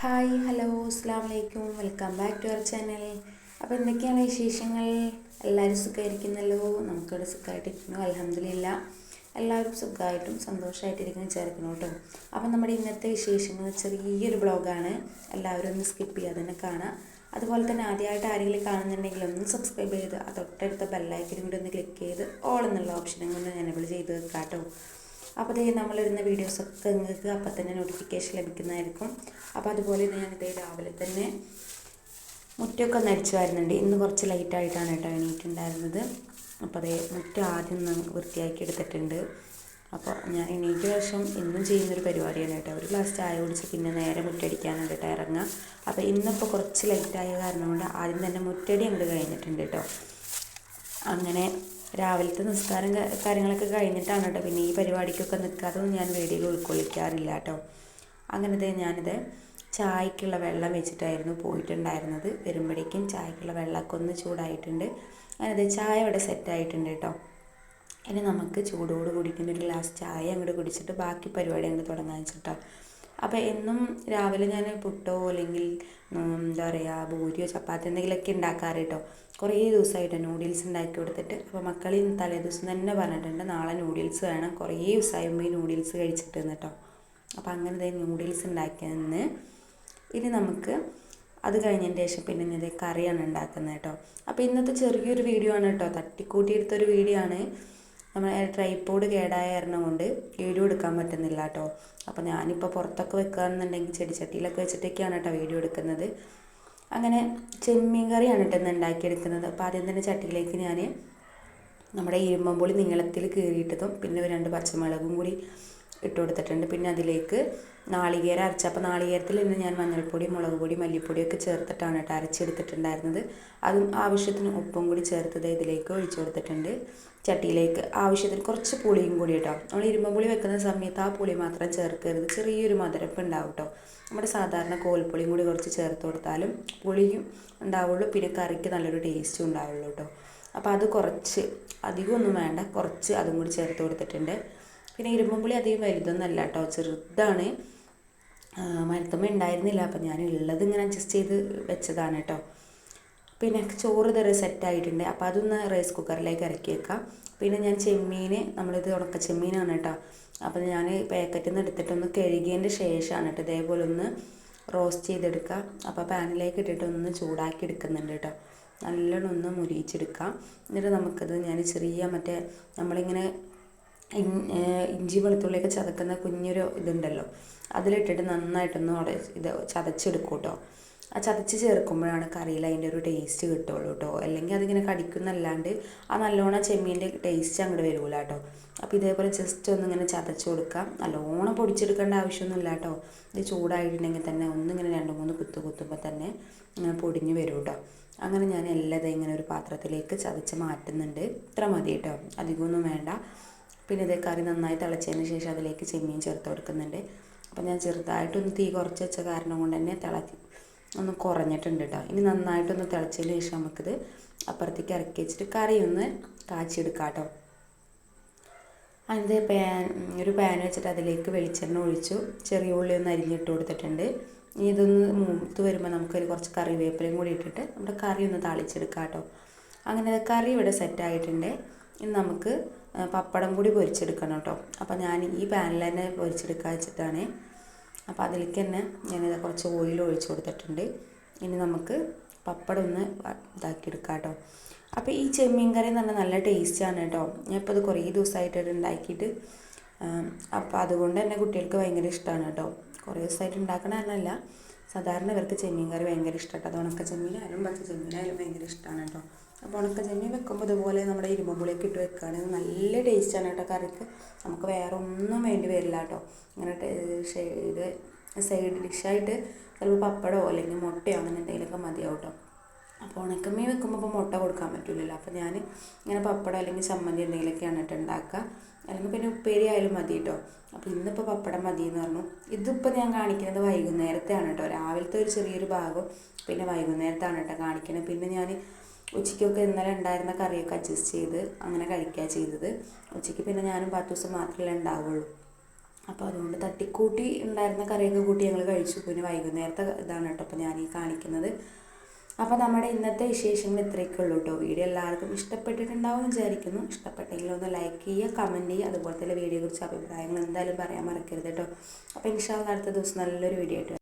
Hi hello അസ്സാം വലൈക്കും welcome back to our channel. അപ്പോൾ എന്തൊക്കെയാണ് വിശേഷങ്ങൾ? എല്ലാവരും സുഖമായിരിക്കുന്നല്ലോ നമുക്കിവിടെ സുഖമായിട്ടിരിക്കുന്നു അലഹമില്ല എല്ലാവരും സുഖമായിട്ടും സന്തോഷമായിട്ടിരിക്കുന്നു വിചാരിക്കുന്നു കേട്ടോ. അപ്പോൾ നമ്മുടെ ഇന്നത്തെ വിശേഷങ്ങൾ ചെറിയൊരു ബ്ലോഗാണ് എല്ലാവരും ഒന്ന് സ്കിപ്പ് ചെയ്യാതെ തന്നെ കാണാം. അതുപോലെ തന്നെ ആദ്യമായിട്ട് ആരെങ്കിലും കാണുന്നുണ്ടെങ്കിൽ ഒന്ന് സബ്സ്ക്രൈബ് ചെയ്ത് ആ തൊട്ടടുത്ത ബെല്ലൈക്കനും കൂടി ഒന്ന് ക്ലിക്ക് ചെയ്ത് ഓൾ എന്നുള്ള ഓപ്ഷനും കൊണ്ട് എനബിൾ ചെയ്ത് വെക്കാം കേട്ടോ അപ്പോൾ ഇതേ നമ്മളിടുന്ന വീഡിയോസൊക്കെ നിങ്ങൾക്ക് അപ്പം തന്നെ നോട്ടിഫിക്കേഷൻ ലഭിക്കുന്നതായിരിക്കും. അപ്പോൾ അതുപോലെ ഞാനിതേ രാവിലെ തന്നെ മുറ്റമൊക്കെ ഒന്ന് വരുന്നുണ്ട്. ഇന്ന് കുറച്ച് ലൈറ്റായിട്ടാണ് കേട്ടോ എണീറ്റുണ്ടായിരുന്നത്. അപ്പോൾ അതേ മുറ്റം ആദ്യം ഒന്ന് വൃത്തിയാക്കി എടുത്തിട്ടുണ്ട്. അപ്പോൾ ഞാൻ എണീറ്റ ശേഷം ഇന്നും ചെയ്യുന്നൊരു പരിപാടിയാണ് കേട്ടോ. ഒരു ഗ്ലാസ് ചായ കുടിച്ച് പിന്നെ നേരെ മുറ്റടിക്കാനാണ് കേട്ടോ ഇറങ്ങുക. അപ്പോൾ ഇന്നിപ്പോൾ കുറച്ച് ലൈറ്റായ കാരണം കൊണ്ട് ആദ്യം തന്നെ മുറ്റടി അങ്ങോട്ട് കഴിഞ്ഞിട്ടുണ്ട് കേട്ടോ. അങ്ങനെ രാവിലത്തെ നിസ്കാരം കാര്യങ്ങളൊക്കെ കഴിഞ്ഞിട്ടാണ് കേട്ടോ. പിന്നെ ഈ പരിപാടിക്കൊക്കെ നിൽക്കാതെ ഞാൻ വീഡിയോയിൽ ഉൾക്കൊള്ളിക്കാറില്ല കേട്ടോ. അങ്ങനത്തെ ഞാനിത് ചായക്കുള്ള വെള്ളം വെച്ചിട്ടായിരുന്നു പോയിട്ടുണ്ടായിരുന്നത്. വരുമ്പോഴേക്കും ചായക്കുള്ള വെള്ളമൊക്കെ ഒന്ന് ചൂടായിട്ടുണ്ട്. അങ്ങനത്തെ ചായ ഇവിടെ സെറ്റായിട്ടുണ്ട് കേട്ടോ. ഇനി നമുക്ക് ചൂടോട് കൂടിയിട്ട് ഒരു ഗ്ലാസ് ചായ അങ്ങോട്ട് കുടിച്ചിട്ട് ബാക്കി പരിപാടി അങ്ങോട്ട് തുടങ്ങാൻ വെച്ചിട്ടോ. അപ്പോൾ എന്നും രാവിലെ ഞാൻ പുട്ടോ അല്ലെങ്കിൽ എന്താ പറയുക പൂരിയോ ചപ്പാത്തി എന്തെങ്കിലുമൊക്കെ ഉണ്ടാക്കാറ് കേട്ടോ കുറേ ദിവസമായിട്ട് നൂഡിൽസ് ഉണ്ടാക്കി കൊടുത്തിട്ട് അപ്പോൾ മക്കൾ തലേ ദിവസം തന്നെ പറഞ്ഞിട്ടുണ്ട് നാളെ നൂഡിൽസ് വേണം. കുറേ ദിവസമായി ഈ നൂഡിൽസ് കഴിച്ചിട്ട് കേട്ടോ അപ്പോൾ അങ്ങനെ നൂഡിൽസ് ഉണ്ടാക്കിയെന്ന്. ഇനി നമുക്ക് അത് കഴിഞ്ഞതിന് ശേഷം പിന്നെ ദേ കറിയാണ് ഉണ്ടാക്കുന്നത് കേട്ടോ അപ്പോൾ ഇന്നത്തെ ചെറിയൊരു വീഡിയോ ആണ് കേട്ടോ തട്ടിക്കൂട്ടിയെടുത്തൊരു വീഡിയോ ആണ്. നമ്മളെ ട്രൈപോഡ് കേടായ കാരണം കൊണ്ട് വീഡിയോ എടുക്കാൻ പറ്റുന്നില്ല കേട്ടോ അപ്പോൾ ഞാനിപ്പോൾ പുറത്തൊക്കെ വെക്കുകയാണെന്നുണ്ടെങ്കിൽ ചെടിച്ചട്ടിയിലൊക്കെ വെച്ചിട്ടൊക്കെയാണ് കേട്ടോ വീഡിയോ എടുക്കുന്നത്. അങ്ങനെ ചെമ്മീൻ കറിയാണ് കേട്ടോ ഇന്ന് ഉണ്ടാക്കിയെടുക്കുന്നത്. അപ്പോൾ ആദ്യം തന്നെ ചട്ടിയിലേക്ക് ഞാൻ നമ്മുടെ ഇരുമ്പമ്പുളി നീളത്തിൽ കീറിയിട്ടതും പിന്നെ രണ്ട് പച്ചമുളകും കൂടി ഇട്ട് കൊടുത്തിട്ടുണ്ട്. പിന്നെ അതിലേക്ക് നാളികേരം അരച്ച. അപ്പോൾ നാളികേരത്തിൽ ഇന്ന് ഞാൻ മഞ്ഞൾപ്പൊടി മുളക് പൊടി മല്ലിപ്പൊടിയൊക്കെ ചേർത്തിട്ടാണ് കേട്ടോ അരച്ചെടുത്തിട്ടുണ്ടായിരുന്നത്. അതും ആവശ്യത്തിന് ഉപ്പും കൂടി ചേർത്തത് ഇതിലേക്ക് ഒഴിച്ചു കൊടുത്തിട്ടുണ്ട്. ചട്ടിയിലേക്ക് ആവശ്യത്തിന് കുറച്ച് പുളിയും കൂടി കേട്ടോ. നമ്മൾ ഇരുമ്പുളി വെക്കുന്ന സമയത്ത് ആ പുളി മാത്രം ചേർക്കരുത്. ചെറിയൊരു മധുരപ്പ് ഉണ്ടാവും കേട്ടോ. നമ്മുടെ സാധാരണ കോൽപ്പുളിയും കൂടി കുറച്ച് ചേർത്ത് കൊടുത്താലും പുളിയും ഉണ്ടാവുള്ളൂ. പിന്നെ കറിക്ക് നല്ലൊരു ടേസ്റ്റും ഉണ്ടാവുള്ളൂ കേട്ടോ. അപ്പോൾ അത് കുറച്ച് അധികമൊന്നും വേണ്ട. കുറച്ച് അതും കൂടി ചേർത്ത് കൊടുത്തിട്ടുണ്ട്. പിന്നെ ഇരുമ്പുളി അധികം വലുതൊന്നല്ല കേട്ടോ ചെറുതാണ്. മരത്തമ്മ ഉണ്ടായിരുന്നില്ല. അപ്പം ഞാൻ ഉള്ളത് ഇങ്ങനെ അഡ്ജസ്റ്റ് ചെയ്ത് വെച്ചതാണ് കേട്ടോ പിന്നെ ചോറ് തര സെറ്റായിട്ടുണ്ട് അപ്പോൾ അതൊന്ന് റൈസ് കുക്കറിലേക്ക് ഇറക്കി വെക്കാം. പിന്നെ ഞാൻ ചെമ്മീൻ നമ്മളിത് ഉണക്ക ചെമ്മീനാണ് കേട്ടോ അപ്പം ഞാൻ പാക്കറ്റിൽ നിന്ന് എടുത്തിട്ടൊന്ന് കഴുകിയതിന്റെ ശേഷമാണ് കേട്ടോ ഇതേപോലെ ഒന്ന് റോസ്റ്റ് ചെയ്തെടുക്കുക അപ്പോൾ പാനിലേക്ക് ഇട്ടിട്ട് ഒന്ന് ചൂടാക്കി എടുക്കുന്നുണ്ട് കേട്ടോ നല്ലോണം ഒന്ന് മുരിയിച്ചെടുക്കാം. എന്നിട്ട് നമുക്കത് ഞാൻ ചെറിയ മറ്റേ നമ്മളിങ്ങനെ ഇഞ്ചി വെളുത്തുള്ളിയൊക്കെ ചതക്കുന്ന കുഞ്ഞൊരു ഇതുണ്ടല്ലോ. അതിലിട്ടിട്ട് നന്നായിട്ടൊന്ന് ഇത് ചതച്ചെടുക്കും കേട്ടോ ആ ചതച്ച് ചേർക്കുമ്പോഴാണ് കറിയിൽ അതിന്റെ ഒരു ടേസ്റ്റ് കിട്ടുള്ളൂ കേട്ടോ അല്ലെങ്കിൽ അതിങ്ങനെ കടിക്കുന്നല്ലാണ്ട് ആ നല്ലോണം ചെമ്മീന്റെ ടേസ്റ്റ് അങ്ങോട്ട് വരില്ല കേട്ടോ അപ്പോൾ ഇതേപോലെ ജസ്റ്റ് ഒന്ന് ഇങ്ങനെ ചതച്ച് കൊടുക്കാം. നല്ലോണം പൊടിച്ചെടുക്കേണ്ട ആവശ്യമൊന്നുമില്ല കേട്ടോ ഇത് ചൂടായിട്ടുണ്ടെങ്കിൽ തന്നെ ഒന്നിങ്ങനെ രണ്ട് മൂന്ന് കുത്ത് കുത്തുമ്പോൾ തന്നെ ഇങ്ങനെ പൊടിഞ്ഞ് വരും കേട്ടോ അങ്ങനെ ഞാൻ എല്ലാം ഇങ്ങനെ ഒരു പാത്രത്തിലേക്ക് ചതച്ച് മാറ്റുന്നുണ്ട്. ഇത്ര മതി കേട്ടോ അധികമൊന്നും വേണ്ട. പിന്നെ ഇത് കറി നന്നായി തിളച്ചതിന് ശേഷം അതിലേക്ക് ചെമ്മീൻ ചേർത്ത് കൊടുക്കുന്നുണ്ട്. അപ്പോൾ ഞാൻ ചെറുതായിട്ടൊന്ന് തീ കുറച്ച് വെച്ച കാരണം കൊണ്ട് തന്നെ തിളക്കി ഒന്ന് കുറഞ്ഞിട്ടുണ്ട് കേട്ടോ ഇനി നന്നായിട്ടൊന്ന് തിളച്ചതിന് ശേഷം നമുക്കിത് അപ്പുറത്തേക്ക് ഇറക്കി വെച്ചിട്ട് കറി ഒന്ന് കാച്ചിയെടുക്കാം കേട്ടോ അതിന്റെ പാൻ ഒരു പാൻ വെച്ചിട്ട് അതിലേക്ക് വെളിച്ചെണ്ണ ഒഴിച്ചു. ചെറിയ ഉള്ളി ഒന്ന് അരിഞ്ഞിട്ട് കൊടുത്തിട്ടുണ്ട്. ഇനി ഇതൊന്ന് മൂത്ത് വരുമ്പോൾ നമുക്കൊരു കുറച്ച് കറിവേപ്പിലയും കൂടി ഇട്ടിട്ട് നമ്മുടെ കറി ഒന്ന് താളിച്ചെടുക്കാം കേട്ടോ അങ്ങനെ കറി ഇവിടെ സെറ്റായിട്ടുണ്ട് ഇനി നമുക്ക് പപ്പടം കൂടി പൊരിച്ചെടുക്കണം കേട്ടോ. അപ്പോൾ ഞാൻ ഈ പാനിൽ തന്നെ പൊരിച്ചെടുക്കാൻ വെച്ചിട്ടാണ്. അപ്പോൾ അതിലേക്ക് തന്നെ ഞാനിത് കുറച്ച് ഓയിൽ ഒഴിച്ച് കൊടുത്തിട്ടുണ്ട്. ഇനി നമുക്ക് പപ്പടം ഒന്ന് ഇതാക്കിയെടുക്കാം കേട്ടോ. അപ്പോൾ ഈ ചെമ്മീൻ കറി എന്ന് പറഞ്ഞാൽ നല്ല ടേസ്റ്റാണ് കേട്ടോ. ഞാൻ ഇപ്പോൾ അത് കുറേ ദിവസമായിട്ട് ഉണ്ടാക്കിയിട്ട് അപ്പോൾ അതുകൊണ്ട് തന്നെ കുട്ടികൾക്ക് ഭയങ്കര ഇഷ്ടമാണ് കേട്ടോ. കുറേ ദിവസമായിട്ട് ഉണ്ടാക്കണ കാരണമല്ല സാധാരണ ഇവർക്ക് ചെമ്മീൻ കറി ഭയങ്കര ഇഷ്ടമാണ് അത് ഉണക്ക ചെമ്മീനായാലും പച്ച ചെമ്മീനായാലും ഭയങ്കര ഇഷ്ടമാണ് കേട്ടോ. അപ്പോൾ ഉണക്ക ചെമ്മീൻ വെക്കുമ്പോൾ ഇതുപോലെ നമ്മുടെ ഇരുമ്പുളിയൊക്കെ ഇട്ട് വെക്കുകയാണെങ്കിൽ നല്ല ടേസ്റ്റാണ് കേട്ടോ കറിക്ക്. നമുക്ക് വേറെ ഒന്നും വേണ്ടി വരില്ല കേട്ടോ. ഇങ്ങനെ ഇത് സൈഡ് ഡിഷായിട്ട് ചിലപ്പോൾ പപ്പടമോ അല്ലെങ്കിൽ മുട്ടയോ അങ്ങനെ എന്തെങ്കിലുമൊക്കെ മതിയാവും കേട്ടോ. അപ്പോൾ ഉണക്കമീൻ വെക്കുമ്പോൾ ഇപ്പോൾ മുട്ട കൊടുക്കാൻ പറ്റില്ലല്ലോ അപ്പോൾ ഞാൻ ഇങ്ങനെ പപ്പടം അല്ലെങ്കിൽ ചമ്മന്തി എന്തെങ്കിലുമൊക്കെയാണ് കേട്ടോ ഉണ്ടാക്കുക. അല്ലെങ്കിൽ പിന്നെ ഉപ്പേരി ആയാലും മതി കേട്ടോ. അപ്പോൾ ഇന്നിപ്പോൾ പപ്പടം മതി എന്ന് പറഞ്ഞു. ഇതിപ്പോൾ ഞാൻ കാണിക്കുന്നത് വൈകുന്നേരത്തെയാണ് കേട്ടോ. രാവിലത്തെ ഒരു ചെറിയൊരു ഭാഗം പിന്നെ വൈകുന്നേരത്താണ് കേട്ടോ കാണിക്കുന്നത് പിന്നെ ഞാൻ ഉച്ചയ്ക്കൊക്കെ ഇന്നലെ ഉണ്ടായിരുന്ന കറിയൊക്കെ അഡ്ജസ്റ്റ് ചെയ്ത് അങ്ങനെ കഴിക്കുക ചെയ്തത്. ഉച്ചയ്ക്ക് പിന്നെ ഞാനും പത്ത് ദിവസം മാത്രമല്ലേ ഉണ്ടാവുള്ളൂ. അപ്പോൾ അതുകൊണ്ട് തട്ടിക്കൂട്ടി ഉണ്ടായിരുന്ന കറിയൊക്കെ കൂട്ടി ഞങ്ങൾ കഴിച്ചു. പിന്നെ വൈകുന്നേരത്തെ ഇതാണ് കേട്ടോ അപ്പോൾ ഞാൻ ഈ കാണിക്കുന്നത്. അപ്പോൾ നമ്മുടെ ഇന്നത്തെ വിശേഷങ്ങൾ ഇത്രയൊക്കെ ഉള്ളൂ കേട്ടോ. വീഡിയോ എല്ലാവർക്കും ഇഷ്ടപ്പെട്ടിട്ടുണ്ടാവും വിചാരിക്കുന്നു. ഇഷ്ടപ്പെട്ടെങ്കിൽ ഒന്ന് ലൈക്ക് ചെയ്യുക കമന്റ് ചെയ്യുക. അതുപോലെ തന്നെ വീഡിയോയെക്കുറിച്ച് അഭിപ്രായങ്ങൾ എന്തായാലും പറയാൻ മറക്കരുത് കേട്ടോ. അപ്പോൾ ഇൻഷാല്ല അടുത്ത ദിവസം നല്ലൊരു വീഡിയോ ആയിട്ട്